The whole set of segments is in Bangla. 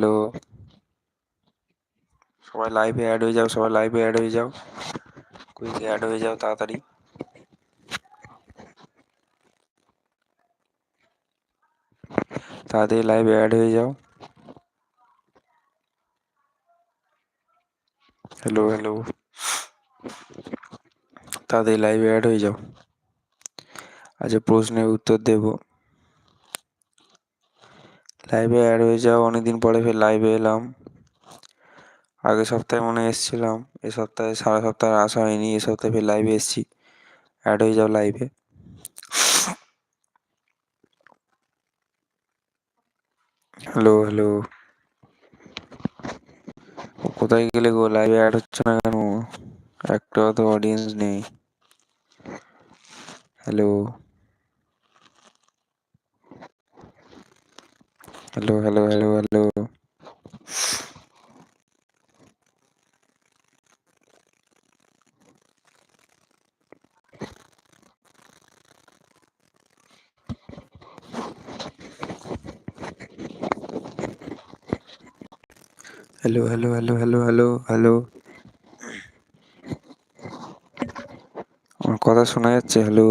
হ্যালো। সবাই লাইভে অ্যাড হয়ে যাও, সবাই লাইভে অ্যাড হয়ে যাও। কুইক অ্যাড হয়ে যাও তাড়াতাড়ি। তাড়াতাড়ি লাইভে অ্যাড হয়ে যাও। হ্যালো হ্যালো তাড়াতাড়ি লাইভে অ্যাড হয়ে যাও। আজ প্রশ্নের উত্তর দেব। লাইভে অ্যাড হয়ে যাও, অনেকদিন পরে ফের লাইভে এলাম। আগের সপ্তাহে মনে এসেছিলাম, এ সপ্তাহে, সারা সপ্তাহে আসা হয়নি, এ সপ্তাহে ফের লাইভে এসেছি। অ্যাড হয়ে যাও লাইভে হ্যালো হ্যালো কোথায় গেলে গো লাইভে অ্যাড হচ্ছে না কেন? একটা তো অডিয়েন্স নেই। Hello hello hello hello hello hello hello hello hello hello hello আমার কথা শোনা যাচ্ছে? হ্যালো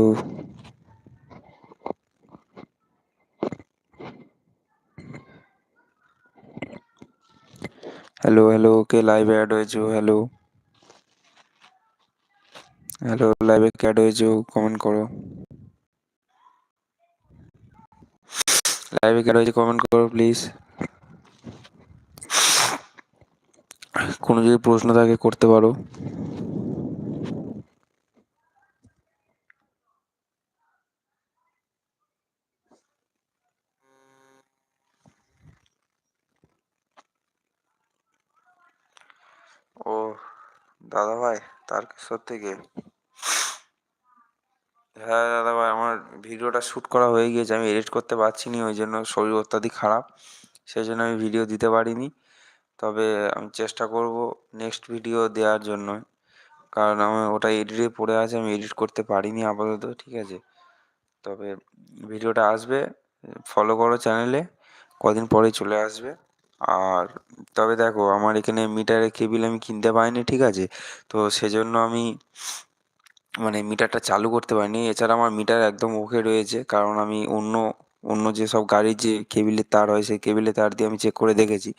হ্যালো হ্যালো কে লাইভে অ্যাড হয়েছো হ্যালো হ্যালো লাইভে অ্যাড হয়েছো কমেন্ট করো লাইভে কে হয়েছে কমেন্ট করো প্লিজ কোনো যদি প্রশ্ন থাকে করতে পারো ও দাদা ভাই তারকেশ্বর থেকে হ্যাঁ দাদা ভাই আমার ভিডিওটা শ্যুট করা হয়ে গিয়েছে, আমি এডিট করতে পারছি না ওই জন্য শরীর অত্যাধিক খারাপ, সেই জন্য আমি ভিডিও দিতে পারিনি। তবে আমি চেষ্টা করব নেক্সট ভিডিও দেওয়ার জন্য কারণ আমার ওটা এডিটে পড়ে আছে, আমি এডিট করতে পারিনি আপাতত, ঠিক আছে? তবে ভিডিওটা আসবে ফলো করো চ্যানেলে কদিন পরে চলে আসবে। আর তবে দেখো, আমার এখানে মিটারের কেবিল আমি কিনতে পারিনি, ঠিক আছে? তো সেজন্য আমি মানে মিটারটা চালু করতে পারিনি। এছাড়া আমার মিটার একদম ওকে রয়েছে, কারণ আমি অন্য অন্য যেসব গাড়ির যে কেবিলের তার হয়, সেই কেবিলের তার দিয়ে আমি চেক করে দেখেছি।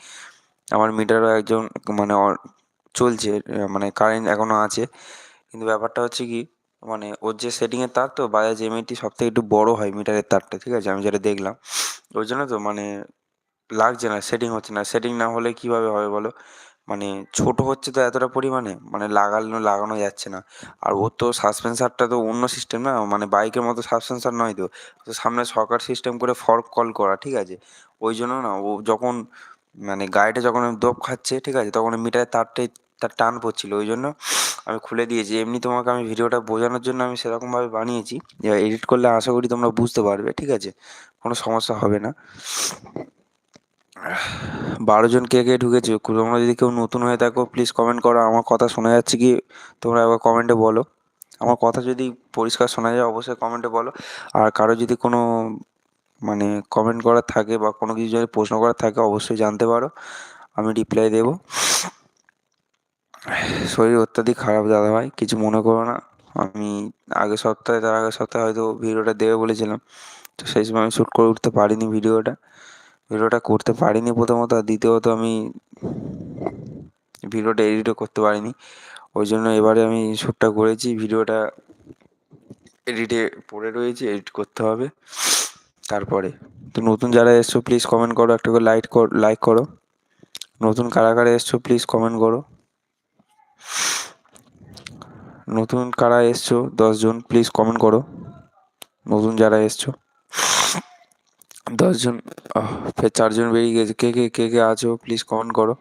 আমার মিটারও একজন মানে চলছে মানে কারেন্ট এখনও আছে। কিন্তু ব্যাপারটা হচ্ছে কি মানে ওর যে সেটিংয়ের তার তো, বাজাজ এমএটি সব থেকে একটু বড়ো হয় মিটারের তারটা, ঠিক আছে? আমি যেটা দেখলাম। ওই জন্য তো মানে লাগছে না সেটিং হচ্ছে না। সেটিং না হলে কীভাবে হবে বলো? মানে ছোটো হচ্ছে তো এতটা পরিমাণে মানে লাগানো লাগানো যাচ্ছে না। আর ওর তো সাসপেন্সারটা তো অন্য সিস্টেম না? মানে বাইকের মতো সাসপেন্সার নয় তো? তো সামনে শকার সিস্টেম করে ফর্ক কল করা, ঠিক আছে? ওই জন্য না, ও যখন মানে গাড়িটা যখন দোপ খাচ্ছে, ঠিক আছে? তখন মিটারের তারটাই, তার টান পড়ছিলো। ওই জন্য আমি খুলে দিয়েছি। এমনি তোমাকে আমি ভিডিওটা বোঝানোর জন্য আমি সেরকমভাবে বানিয়েছি। এডিট করলে আশা করি তোমরা বুঝতে পারবে, ঠিক আছে? কোনো সমস্যা হবে না। বারো জন কে কে ঢুকেছে, তোমরা যদি কেউ নতুন হয়ে থাকো প্লিজ কমেন্ট করো, আমার কথা শোনা যাচ্ছে কি? তোমরা একবার কমেন্টে বলো। আমার কথা যদি পরিষ্কার শোনা যায়, অবশ্যই কমেন্টে বলো। আর কারও যদি কোনো মানে কমেন্ট করার থাকে বা কোনো কিছু যদি প্রশ্ন করার থাকে, অবশ্যই জানতে পারো। আমি রিপ্লাই দেবো। শরীর অত্যাধিক খারাপ দাদা ভাই কিছু মনে করো না। আমি আগের সপ্তাহে, তার আগের সপ্তাহে হয়তো ভিডিওটা দেবে বলেছিলাম। তো সেই সময় আমি শ্যুট করে উঠতে পারিনি ভিডিওটা। ভিডিওটা করতে পারিনি প্রথমত, আর দ্বিতীয়ত আমি ভিডিওটা এডিটও করতে পারিনি। ওই জন্য এবারে আমি শ্যুটটা করেছি, ভিডিওটা এডিটে পড়ে রয়েছে, এডিট করতে হবে। তারপরে তো নতুন যারা এসছো প্লিজ কমেন্ট করো, একটা করে লাইক লাইক করো। নতুন কারা কারা এসছো প্লিজ কমেন্ট করো। নতুন কারা এসছো দশজন প্লিজ কমেন্ট করো। নতুন যারা এসছো। দশজন ফের চারজন বেরিয়ে গেছে। কে কে কে কে আছো? প্লিজ কমেন্ট করো।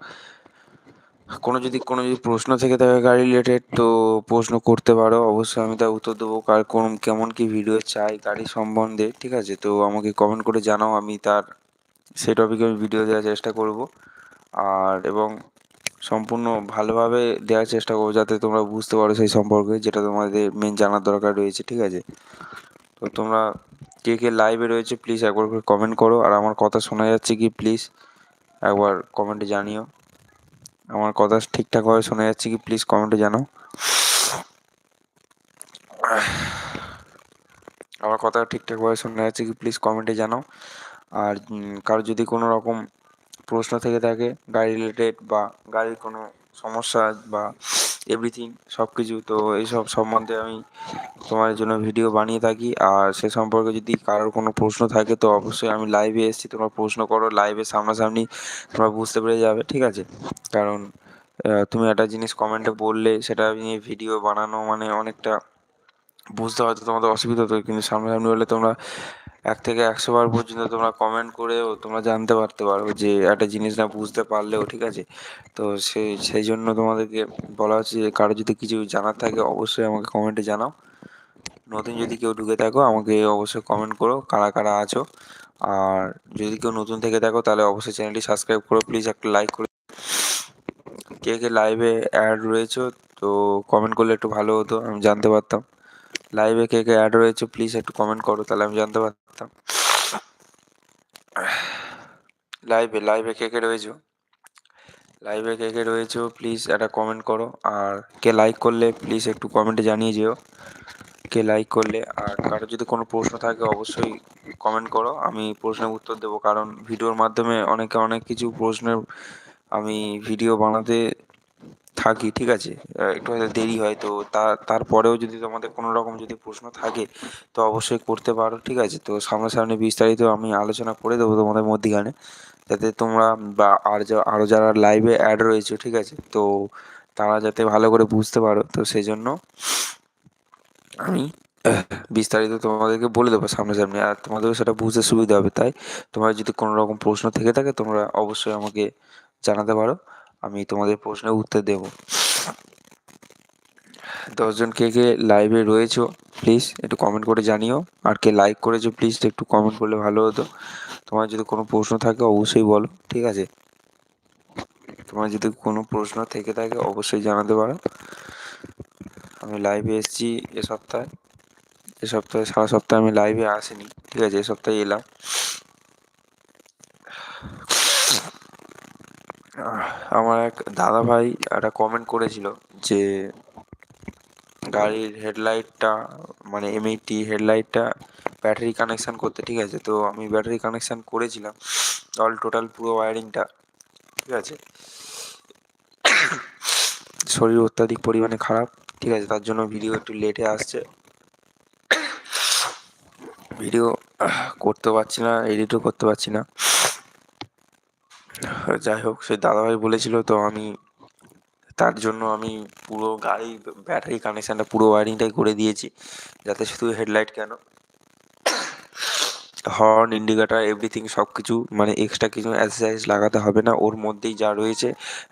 কোনো যদি কোনো যদি প্রশ্ন থেকে থাকে গাড়ি রিলেটেড তো প্রশ্ন করতে পারো। অবশ্যই আমি তার উত্তর দেবো। কার, কোন, কেমন কী ভিডিও চাই গাড়ি সম্বন্ধে, ঠিক আছে? তো আমাকে কমেন্ট করে জানাও। আমি তার, সেই টপিকে আমি ভিডিও দেওয়ার চেষ্টা করব। আর, এবং সম্পূর্ণ ভালোভাবে দেওয়ার চেষ্টা করব, যাতে তোমরা বুঝতে পারো সেই সম্পর্কে, যেটা তোমাদের মেন জানার দরকার রয়েছে, ঠিক আছে? তো তোমরা কে কে লাইভে রয়েছে প্লিজ একবার করে কমেন্ট করো। আর আমার কথা শোনা যাচ্ছে কি প্লিজ একবার কমেন্টে জানিও। আমার কথা ঠিকঠাকভাবে শোনা যাচ্ছে কি প্লিজ কমেন্টে জানাও। আমার কথা ঠিকঠাকভাবে শোনা যাচ্ছে কি প্লিজ কমেন্টে জানাও। আর কারও যদি কোনো রকম প্রশ্ন থেকে থাকে, গাড়ি রিলেটেড বা গাড়ির কোনো সমস্যা বা এভরিথিং সব কিছু তো এইসব সম্বন্ধে আমি তোমার জন্য ভিডিও বানিয়ে থাকি। আর সে সম্পর্কে যদি কারোর কোনো প্রশ্ন থাকে, তো অবশ্যই আমি লাইভে এসেছি। তোমরা প্রশ্ন করো লাইভে সামনাসামনি তোমরা বুঝতে পেরে যাবে, ঠিক আছে? কারণ তুমি একটা জিনিস কমেন্টে বললে, সেটা নিয়ে ভিডিও বানানো মানে অনেকটা বুঝতে হয়তো তোমাদের অসুবিধা হতো কিন্তু সামনাসামনি হলে তোমরা এক থেকে একশো বার পর্যন্ত তোমরা কমেন্ট করেও তোমরা জানতে পারতে পারো যে একটা জিনিস না বুঝতে পারলেও, ঠিক আছে? তো সেই সেই জন্য তোমাদেরকে বলা হচ্ছে যে কারও যদি কিছু জানার থাকে অবশ্যই আমাকে কমেন্টে জানাও। নতুন যদি কেউ ঢুকে থাকো, আমাকে অবশ্যই কমেন্ট করো, কারা কারা আছো। আর যদি কেউ নতুন থেকে থাকো, তাহলে অবশ্যই চ্যানেলটি সাবস্ক্রাইব করো প্লিজ একটা লাইক করে। কে কে লাইভে অ্যাড রয়েছো, তো কমেন্ট করলে একটু ভালো হতো, আমি জানতে পারতাম। লাইভে কে কে অ্যাড রয়েছে প্লিজ একটু কমেন্ট করো, তাহলে আমি জানতে পারতাম। লাইভে লাইভে কে কে রয়েছো? লাইভে কে কে রয়েছো প্লিজ একটা কমেন্ট করো। আর কে লাইক করলে প্লিজ একটু কমেন্টে জানিয়ে যেও। কে লাইক করলে, আর কারও যদি কোনো প্রশ্ন থাকে, অবশ্যই কমেন্ট করো। আমি প্রশ্নের উত্তর দেবো, কারণ ভিডিওর মাধ্যমে অনেকে অনেক কিছু প্রশ্নের আমি ভিডিও বানাতে থাকি, ঠিক আছে? একটু হয়তো দেরি হয়, তো তারপরেও যদি তোমাদের কোনো রকম যদি প্রশ্ন থাকে, তো অবশ্যই করতে পারো, ঠিক আছে? তো সামনাসামনি বিস্তারিত আমি আলোচনা করে দেবো তোমাদের মধ্যিখানে, যাতে তোমরা বা আর আরও যারা লাইভে অ্যাড রয়েছে, ঠিক আছে? তো তারা যাতে ভালো করে বুঝতে পারো, তো সেই জন্য আমি বিস্তারিত তোমাদেরকে বলে দেবো সামনাসামনি। আর তোমাদেরও সেটা বুঝতে সুবিধা হবে, তাই তোমার যদি কোনো রকম প্রশ্ন থেকে থাকে, তোমরা অবশ্যই আমাকে জানাতে পারো। আমি তোমাদের প্রশ্নের উত্তর দেব। দশজন কে কে লাইভে রয়েছো প্লিজ একটু কমেন্ট করে জানিও। আর কে লাইক করেছ প্লিজ একটু কমেন্ট করলে ভালো হতো। তোমার যদি কোনো প্রশ্ন থাকে, অবশ্যই বলো, ঠিক আছে? তোমার যদি কোনো প্রশ্ন থেকে থাকে, অবশ্যই জানাতে পারো। আমি লাইভে এসেছি এ সপ্তাহে। এ সপ্তাহে, সারা সপ্তাহে আমি লাইভে আসিনি, ঠিক আছে? এ সপ্তাহে এলাম। আমার এক দাদা ভাই একটা কমেন্ট করেছিল যে গাড়ির হেডলাইটটা মানে এম এইটটি হেডলাইটটা ব্যাটারি কানেকশান করতে, ঠিক আছে? তো আমি ব্যাটারি কানেকশান করেছিলাম অল টোটাল পুরো ওয়ারিংটা ঠিক আছে? শরীর অত্যাধিক পরিমাণে খারাপ, ঠিক আছে? তার জন্য ভিডিও একটু লেটে আসছে। ভিডিও করতে পারছি না এডিটও করতে পারছি না। যাই হোক সে দাদাভাই বলেছিল তো আমি তার জন্য আমি পুরো গাড়ি ব্যাটারি কানেকশানটা পুরো ওয়ারিংটাই করে দিয়েছি, যাতে শুধু হেডলাইট কেন। হর্ন ইন্ডিকেটার এভরিথিং সব কিছু মানে এক্সট্রা কিছু অ্যাক্সেসারিজ লাগাতে হবে না, ওর মধ্যেই যা রয়েছে,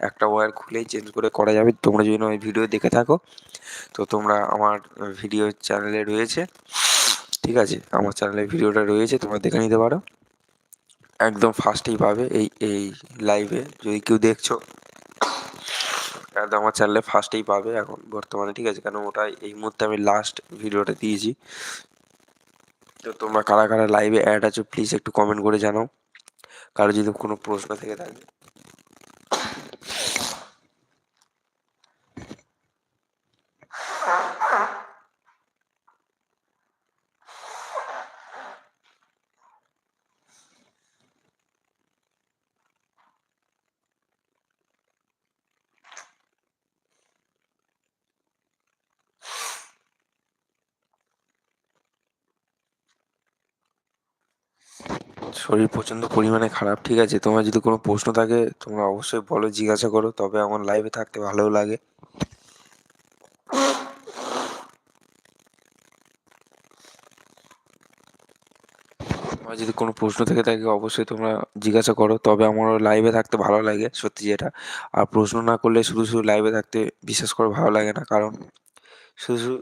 একটা ওয়্যার খুলেই চেঞ্জ করে করা যাবে। তোমরা যদি ওই ভিডিও দেখে থাকো, তো তোমরা আমার ভিডিও চ্যানেলে রয়েছে। ঠিক আছে, আমার চ্যানেলে ভিডিওটা রয়েছে, তোমরা দেখে নিতে পারো। একদম ফার্স্টেই পাবে এই এই লাইভে যদি কেউ দেখছ, একদম আমার চ্যানেলে ফার্স্টেই পাবে এখন বর্তমানে, ঠিক আছে? কারণ ওটাই, এই মুহূর্তে আমি লাস্ট ভিডিওটা দিয়েছি। তো তোমরা কারা কারা লাইভে অ্যাড আছো প্লিজ একটু কমেন্ট করে জানাও। কারও যদি কোনো প্রশ্ন থেকে থাকে শরীর প্রচণ্ড পরিমাণে খারাপ, ঠিক আছে? তোমার যদি কোনো প্রশ্ন থাকে, তোমরা অবশ্যই বলো, জিজ্ঞাসা করো, তবে আমার লাইভে থাকতে ভালোও লাগে। তোমার যদি কোনো প্রশ্ন থেকে থাকে, অবশ্যই তোমরা জিজ্ঞাসা করো, তবে আমারও লাইভে থাকতে ভালো লাগে, সত্যি যেটা। আর প্রশ্ন না করলে শুধু শুধু লাইভে থাকতে বিশ্বাস করে ভালো লাগে না, কারণ শুধু শুধু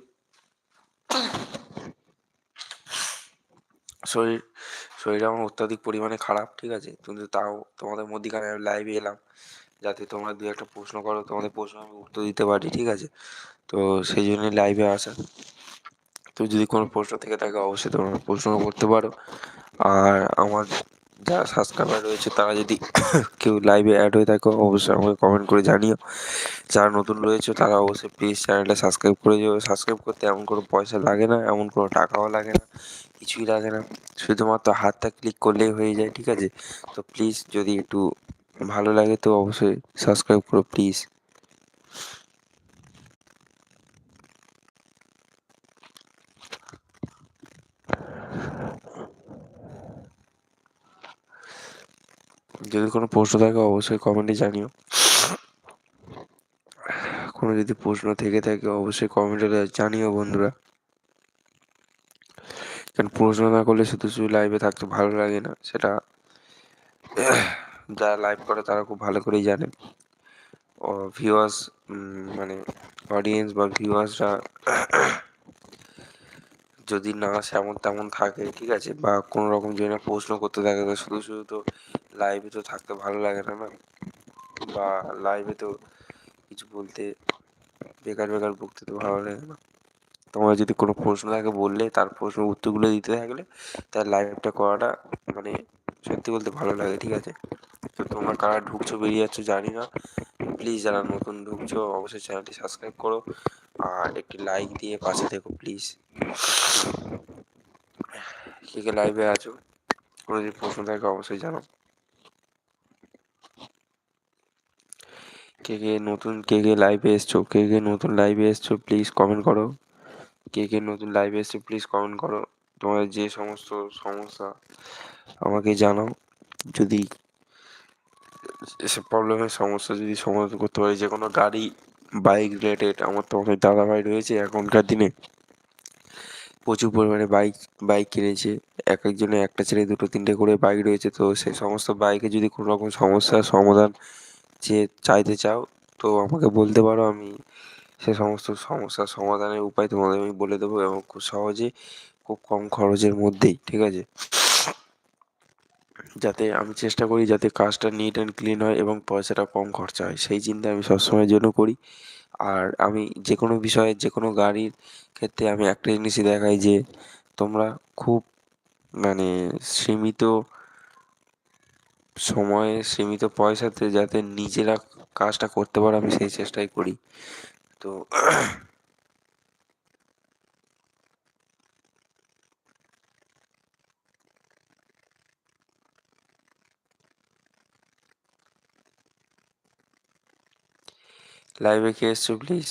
শরীর শরীর আমার অত্যাধিক পরিমাণে খারাপ, ঠিক আছে? কিন্তু তাও তোমাদের মধ্যেখানে আমি লাইভে এলাম, যাতে তোমরা দু একটা প্রশ্ন করো, তোমাদের প্রশ্ন আমি উত্তর দিতে পারি, ঠিক আছে? তো সেই জন্যই লাইভে আসা। তো যদি কোনো প্রশ্ন থেকে থাকে, অবশ্যই তোমরা প্রশ্ন করতে পারো। আর আমার যারা সাবস্ক্রাইবার রয়েছে, তারা যদি কেউ লাইভে অ্যাড হয়ে থাকে, অবশ্যই আমাকে কমেন্ট করে জানিও। যারা নতুন রয়েছে, তারা অবশ্যই প্লিজ চ্যানেলটা সাবস্ক্রাইব করে দিও। সাবস্ক্রাইব করতে এমন কোনো পয়সা লাগে না, এমন কোনো টাকাও লাগে না, কিছুই লাগে না। শুধুমাত্র হাতটা ক্লিক করলেই হয়ে যায়, ঠিক আছে? তো প্লিজ যদি একটু ভালো লাগে, তো অবশ্যই সাবস্ক্রাইব করো প্লিজ যদি কোনো প্রশ্ন থাকে, অবশ্যই কমেন্টে জানিও। কোনো যদি প্রশ্ন থেকে থাকে, অবশ্যই কমেন্টে জানিও বন্ধুরা। কারণ প্রশ্ন না করলে শুধু শুধু লাইভে থাকতে ভালো লাগে না, সেটা যারা লাইভ করে তারা খুব ভালো করেই জানে। ভিউয়ার্স মানে অডিয়েন্স বা ভিউয়ার্সরা যদি না সেমন তেমন থাকে, ঠিক আছে? বা কোনো রকম যদি না প্রশ্ন করতে থাকে, তো শুধু শুধু তো লাইভে তো থাকতে ভালো লাগে না না? বা লাইভে তো কিছু বলতে বেকার বেকার বকতে তো ভালো লাগে না। তোমার যদি কোনো প্রশ্ন থাকে বললে, তার প্রশ্নের উত্তরগুলো দিতে থাকলে, তার লাইভটা করাটা মানে সত্যি বলতে ভালো লাগে, ঠিক আছে? তো তোমার কারা ঢুকছো, বেরিয়ে যাচ্ছ জানি না। প্লিজ যারা নতুন ঢুকছো, অবশ্যই চ্যানেলটি সাবস্ক্রাইব করো আর একটি লাইক দিয়ে পাশে থেকো প্লিজ কে কে লাইভে আছো, কোনো যদি প্রশ্ন থাকে অবশ্যই জানাও। কে কে নতুন, কে কে লাইভে এসছো, কে কে নতুন লাইভে এসছো প্লিজ কমেন্ট করো। কে কে নতুন লাইভে এসছো প্লিজ কমেন্ট করো। তোমাদের যে সমস্ত সমস্যা আমাকে জানাও। যদি এসব প্রবলেমের সমস্যা যদি সমাধান করতে পারি, যে কোনো গাড়ি বাইক রিলেটেড আমার তো অনেক দাদাভাই রয়েছে এখনকার দিনে। প্রচুর পরিমাণে বাইক বাইক কিনেছে। এক একজনে, একটা ছেলে, দুটো, তিনটে করে বাইক রয়েছে। তো সেই সমস্ত বাইকে যদি কোনো রকম সমস্যার সমাধান যে চাইতে চাও, তো আমাকে বলতে পারো। আমি সে সমস্ত সমস্যার সমাধানের উপায় তোমাদের আমি বলে দেবো এবং খুব সহজে, খুব কম খরচের মধ্যেই, ঠিক আছে? যাতে আমি চেষ্টা করি যাতে কাজটা নিট অ্যান্ড ক্লিন হয় এবং পয়সাটা কম খরচা হয়। সেই চিন্তা আমি সবসময়ের জন্য করি। আর আমি যে কোনো বিষয়ে যে কোনো গাড়ির ক্ষেত্রে আমি একটা জিনিসই দেখাই যে তোমরা খুব মানে সীমিত সময়ে, সীমিত পয়সাতে যাতে নিজেরা কাজটা করতে পারো, আমি সেই চেষ্টাই করি। তো লাইভে কে এসছো প্লিজ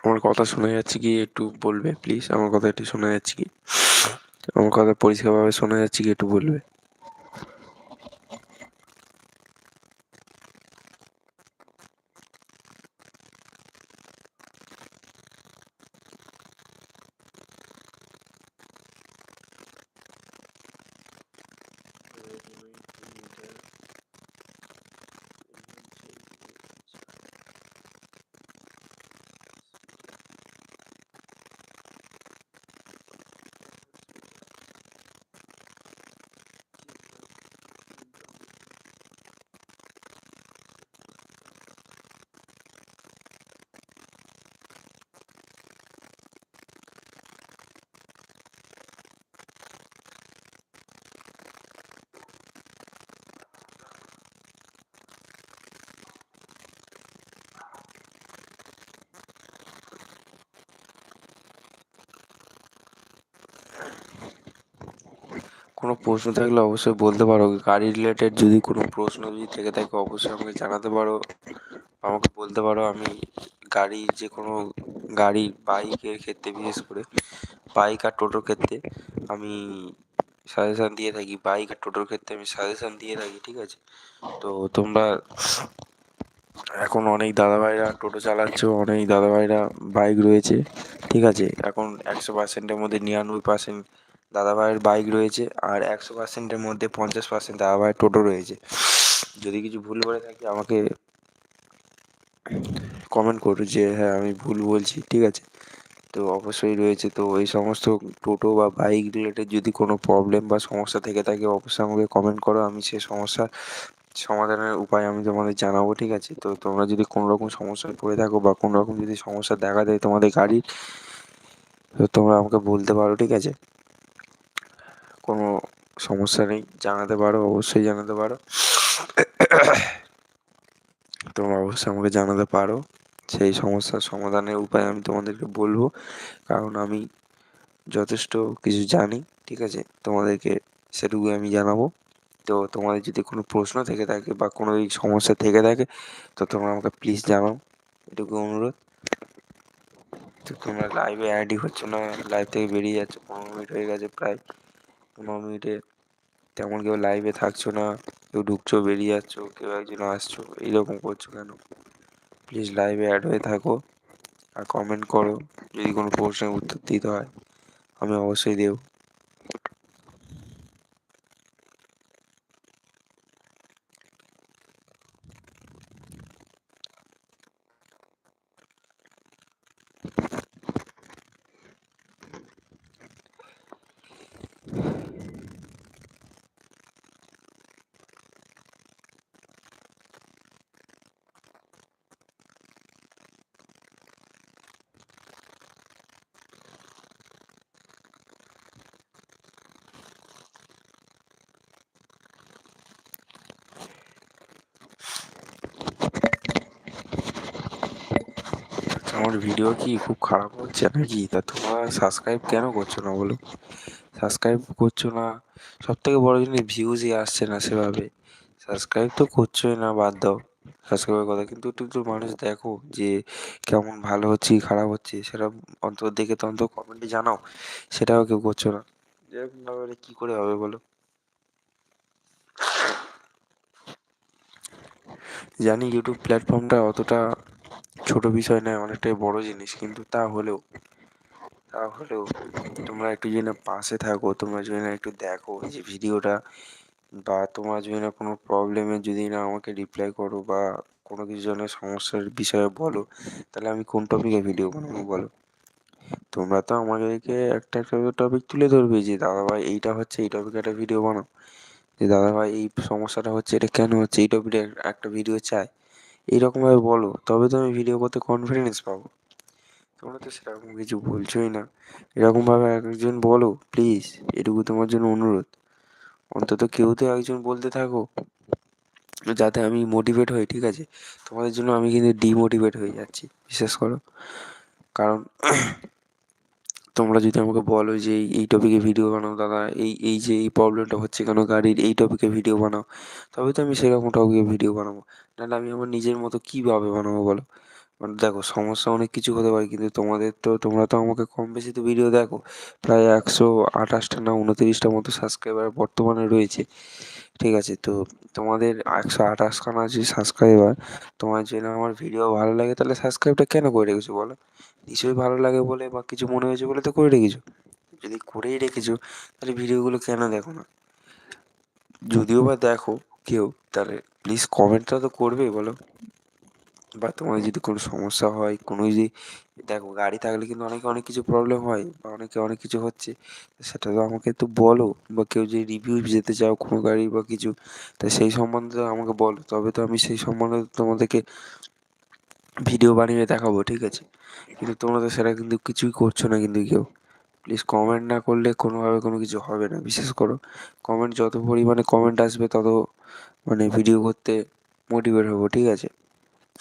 আমার কথা শোনা যাচ্ছে কি? একটু বলবে প্লিজ আমার কথা একটু শোনা যাচ্ছে কি? আমার কথা পরিষ্কারভাবে শোনা যাচ্ছে কি? একটু বলবে। কোনো প্রশ্ন থাকলে অবশ্যই বলতে পারো। গাড়ি রিলেটেড যদি কোনো প্রশ্ন যদি থেকে থাকে, অবশ্যই আমাকে জানাতে পারো। আমাকে বলতে পারো, আমি গাড়ি যে কোনো গাড়ি বাইকের ক্ষেত্রে, বিশেষ করে বাইক আর টোটোর ক্ষেত্রে আমি সাজেশান দিয়ে থাকি। বাইক আর টোটোর ক্ষেত্রে আমি সাজেশান দিয়ে থাকি, ঠিক আছে? তো তোমরা এখন অনেক দাদাভাইরা টোটো চালাচ্ছে, অনেক দাদাভাইরা বাইক রয়েছে, ঠিক আছে? এখন একশো পার্সেন্টের মধ্যে নিরানব্বই পার্সেন্ট দাদাভাইয়ের বাইক রয়েছে আর একশো পার্সেন্টের মধ্যে পঞ্চাশ পার্সেন্ট দাদাভাইয়ের টোটো রয়েছে। যদি কিছু ভুল বলে থাকি, আমাকে কমেন্ট করো যে হ্যাঁ আমি ভুল বলছি, ঠিক আছে? তো অবশ্যই রয়েছে। তো এই সমস্ত টোটো বা বাইক রিলেটেড যদি কোনো প্রবলেম বা সমস্যা থেকে থাকে, অবশ্যই আমাকে কমেন্ট করো। আমি সে সমস্যার সমাধানের উপায় আমি তোমাদের জানাব, ঠিক আছে? তো তোমরা যদি কোনো রকম সমস্যায় পড়ে থাকো বা কোনো রকম যদি সমস্যা দেখা দেয় তোমাদের গাড়ির, তো তোমরা আমাকে বলতে পারো, ঠিক আছে? কোনো সমস্যা নেই, জানাতে পারো, অবশ্যই জানাতে পারো। তোমরা অবশ্যই আমাকে জানাতে পারো। সেই সমস্যার সমাধানের উপায় আমি তোমাদেরকে বলব। কারণ আমি যথেষ্ট কিছু জানি, ঠিক আছে? তোমাদেরকে সেটুকুই আমি জানাব। তো তোমাদের যদি কোনো প্রশ্ন থেকে থাকে বা কোনো সমস্যা থেকে থাকে, তো তোমরা আমাকে প্লিজ জানাও। এটুকু অনুরোধ। তো তোমরা লাইভে অ্যাডই হচ্ছে না লাইভ থেকে বেরিয়ে যাচ্ছে, পনেরো মিনিট হয়ে গেছে প্রায়। পনেরো মিনিটে তেমন কেউ লাইভে থাকছো না, কেউ ঢুকছো, বেরিয়ে যাচ্ছো, কেউ একজন আসছো, এইরকম করছ কেন? প্লিজ লাইভে অ্যাড হয়ে থাকো আর কমেন্ট করো, যদি কোনো প্রশ্নের উত্তর দিতে হয়, আমি অবশ্যই দেবো। আমার ভিডিও কি খুব খারাপ হচ্ছে নাকি? তা তোমরা সাবস্ক্রাইব কেন করছ না বলো? সাবস্ক্রাইব করছ না? সব থেকে বড় জিনিস ভিউজই আসছে না সেভাবে। সাবস্ক্রাইব তো করছোই না, বাদ দাও। সাবস্ক্রাইবের কথা। কিন্তু একটু একটু মানুষ দেখো যে কেমন ভালো হচ্ছে, খারাপ হচ্ছে, সেটা অন্তত দেখে তো অন্তত কমেন্টে জানাও। সেটাও কেউ করছ না। এরকমভাবে কী করে হবে বলো? জানি ইউটিউব প্ল্যাটফর্মটা অতটা ছোটো বিষয় নয়, অনেকটাই বড় জিনিস। কিন্তু তা হলেও তা হলেও তোমরা একটু যদি না পাশে থাকো, তোমরা যদি না একটু দেখো যে ভিডিওটা বা তোমরা যদি না কোনো প্রবলেমে যদি না আমাকে রিপ্লাই করো বা কোনো কিছু জন্য সমস্যার বিষয়ে বলো, তাহলে আমি কোন টপিকে ভিডিও বানাবো বলো? তোমরা তো আমাদেরকে একটা একটা টপিক তুলে ধরবে যে, দাদাভাই, এইটা হচ্ছে, এই টপিকে একটা ভিডিও বানাও। যে, দাদাভাই, এই সমস্যাটা হচ্ছে, এটা কেন হচ্ছে? এই টপিকে একটা ভিডিও চাই। এইরকমভাবে বলো, তবে তো আমি ভিডিও করতে কনফিডেন্স পাবো। তোমরা তো সেরকম কিছু বলছোই না। এরকমভাবে একজন বলো প্লিজ এটুকু তোমার জন্য অনুরোধ। অন্তত কেউ তো একজন বলতে থাকো, যাতে আমি মোটিভেট হই, ঠিক আছে? তোমাদের জন্য আমি কিন্তু ডিমোটিভেট হয়ে যাচ্ছি, বিশ্বাস করো। কারণ তোমরা যদি আমাকে বলো যে এই টপিকে ভিডিও বানাও, দাদা, এই এই যে এই প্রবলেমটা হচ্ছে কেন গাড়ির এই টপিকে ভিডিও বানাও তবে তো আমি সেরকম টপিকে ভিডিও বানাবো। নাহলে আমি আমার নিজের মতো কীভাবে বানাবো বলো? মানে দেখো, সমস্যা অনেক কিছু হতে পারে, কিন্তু তোমাদের তো, তোমরা তো আমাকে কম বেশি তো ভিডিও দেখো। প্রায় একশো আঠাশটা না উনতিরিশটা মতো সাবস্ক্রাইবার বর্তমানে রয়েছে। ঠিক আছে, তো তোমাদের একশো আঠাশখানা যে সাবস্ক্রাইবার তোমার যদি আমার ভিডিও ভালো লাগে, তাহলে সাবস্ক্রাইবটা কেন করে রেখেছো বলো? নিশ্চয়ই ভালো লাগে বলে বা কিছু মনে হয়েছে বলে তো করে রেখেছো। যদি করেই রেখেছো, তাহলে ভিডিওগুলো কেন দেখো না? যদিও বা দেখো কেউ, তাহলে প্লিজ কমেন্টটা তো করবেই বলো। বা তোমার যদি কোনো সমস্যা হয়, কোনো যদি, দেখো গাড়ি থাকলে কিন্তু অনেকে অনেক কিছু প্রবলেম হয় বা অনেকে অনেক কিছু হচ্ছে। সেটা তো আমাকে একটু বলো বা কেউ যদি রিভিউ যেতে চাও কোনো গাড়ি বা কিছু, তা সেই সম্বন্ধে আমাকে বলো। তবে তো আমি সেই সম্বন্ধে তোমাদেরকে ভিডিও বানিয়ে দেখাবো, ঠিক আছে? কিন্তু তোমরা তো সেটা কিন্তু কিছুই করছ না কিন্তু কেউ। প্লিজ কমেন্ট না করলে কোনোভাবে কোনো কিছু হবে না, বিশেষ করো। কমেন্ট যত পরিমাণে কমেন্ট আসবে তত মানে ভিডিও করতে মোটিভেট হব, ঠিক আছে?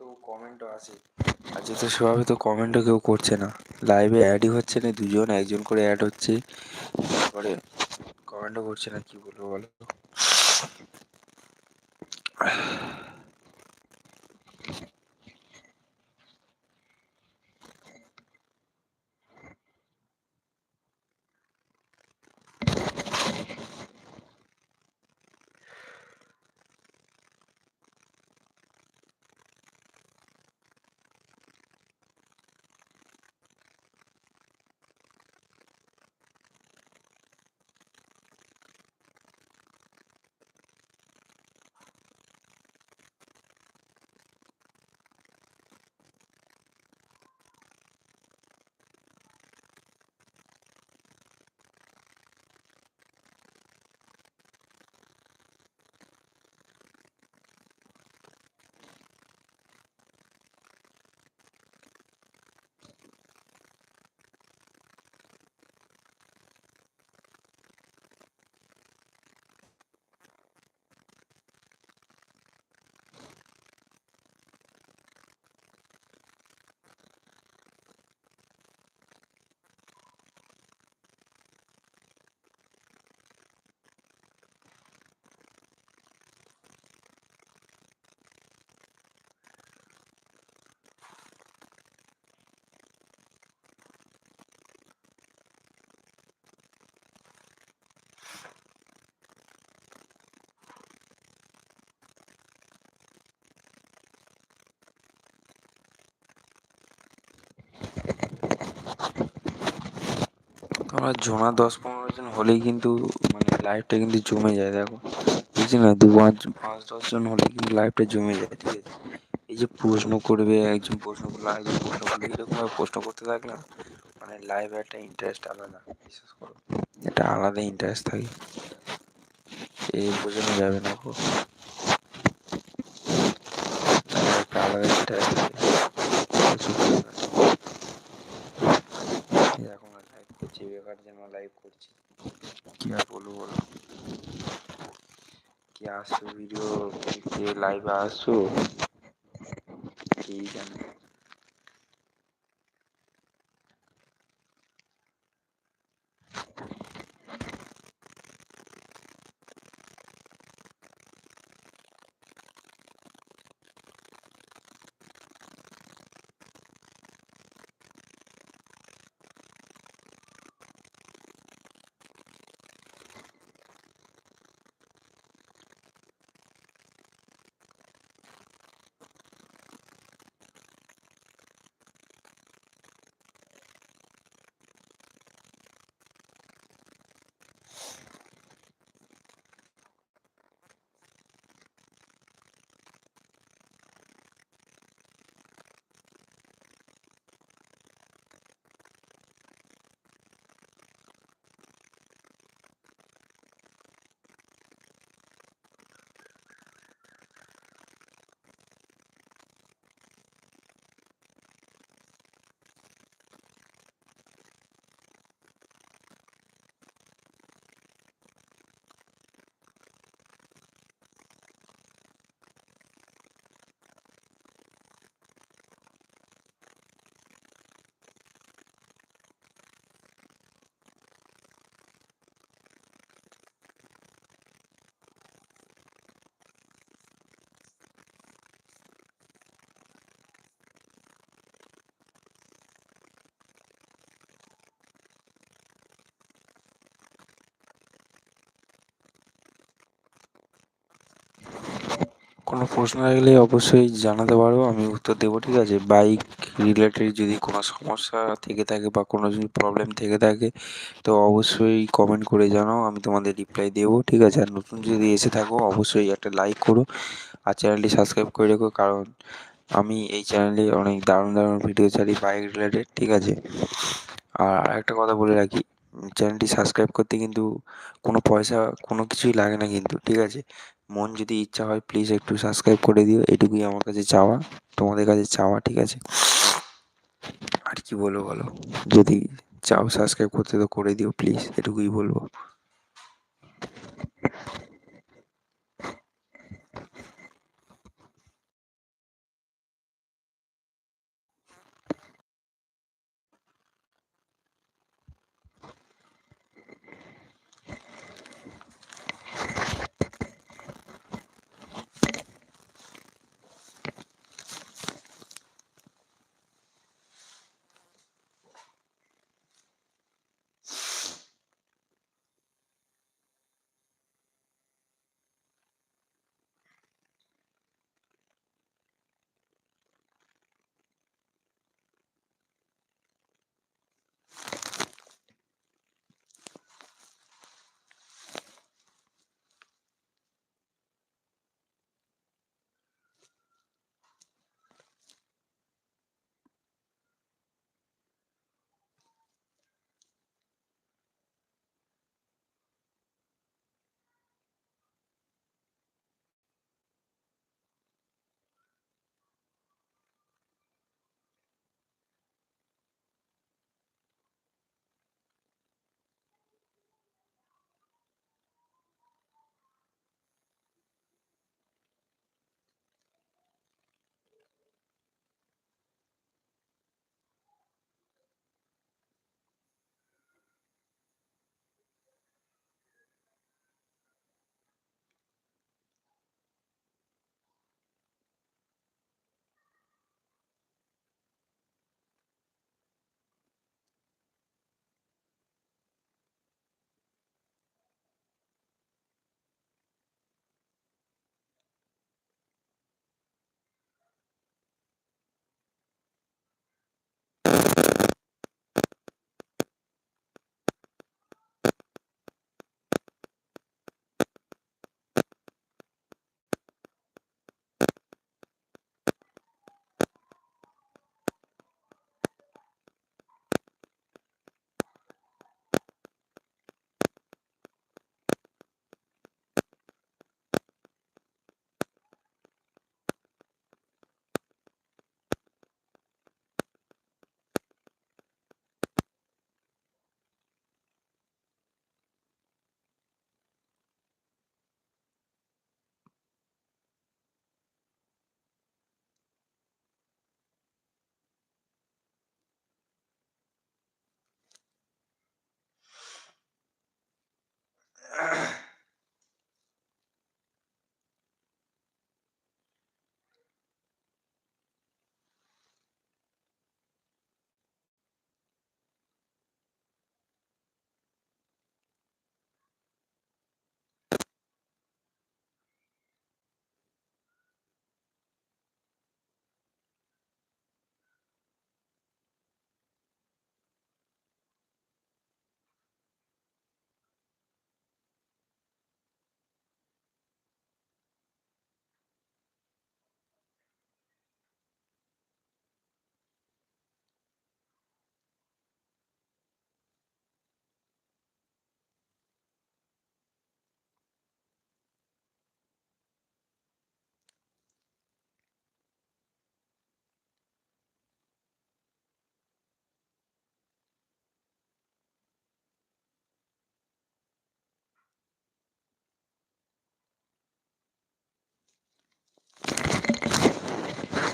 তো কমেন্টও আছে। আর যেহেতু সেভাবে তো কমেন্টও কেউ করছে না। লাইভে অ্যাডই হচ্ছে না, দুজন, একজন করে অ্যাড হচ্ছে। তারপরে কমেন্টও করছে না, কি বলব বলো? আমার জোনা দশ পনেরো জন হলেই কিন্তু মানে লাইভটা কিন্তু জমে যায়, দেখো। বুঝছি না? দু পাঁচ পাঁচ দশজন হলেই কিন্তু লাইভটা জমে যায়, ঠিক আছে? এই যে প্রশ্ন করবে, একজন প্রশ্ন করল, আরেকজন প্রশ্ন করল এরকমভাবে প্রশ্ন করতে থাকলে মানে লাইভে একটা ইন্টারেস্ট আলাদা, বিশ্বাস করো। একটা আলাদা ইন্টারেস্ট থাকে। এই বোঝানো যাবে না একটা আলাদা ইন্টারেস্ট থাকে এখন লাইভ করছি বেকার যেন লাইভ করছি কি আর বলব বলো কি আসছো ভিডিও লাইভে আসছো কোনো প্রশ্ন থাকলে অবশ্যই জানাতে পারো, আমি উত্তর দেবো, ঠিক আছে? বাইক রিলেটেড যদি কোনো সমস্যা থেকে থাকে বা কোনো যদি প্রবলেম থেকে থাকে, তো অবশ্যই কমেন্ট করে জানাও, আমি তোমাদের রিপ্লাই দেবো, ঠিক আছে? আর নতুন যদি এসে থাকো, অবশ্যই একটা লাইক করো, আর চ্যানেলটি সাবস্ক্রাইব করে রেখো, কারণ আমি এই চ্যানেলে অনেক দারুণ দারুণ ভিডিও ছাড়ি বাইক রিলেটেড ঠিক আছে? আর একটা কথা বলে রাখি চ্যানেলটি সাবস্ক্রাইব করতে কিন্তু কোনো পয়সা, কোনো কিছুই লাগে না কিন্তু, ঠিক আছে? মন যদি ইচ্ছা হয় প্লিজ একটু সাবস্ক্রাইব করে দিও। এটুকুই আমার কাছে চাওয়া। তোমাদের কাছে চাওয়া, ঠিক আছে? আর কি বলব বলো? যদি চাও সাবস্ক্রাইব করতে, তো করে দিও প্লিজ এটুকুই বলব।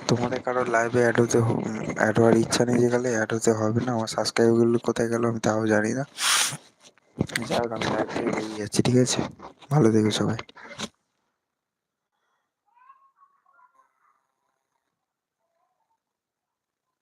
তোমাদের কারও লাইভে অ্যাড হতে অ্যাড হওয়ার ইচ্ছা নেই যে গেলে অ্যাড হতে হবে না। আমার সাবস্ক্রাইবগুলো কোথায় গেল আমি তাও জানি না। যাই হোক, আমি লাইভ থেকে বেরিয়ে যাচ্ছি, ঠিক আছে? ভালো থেকো সবাই।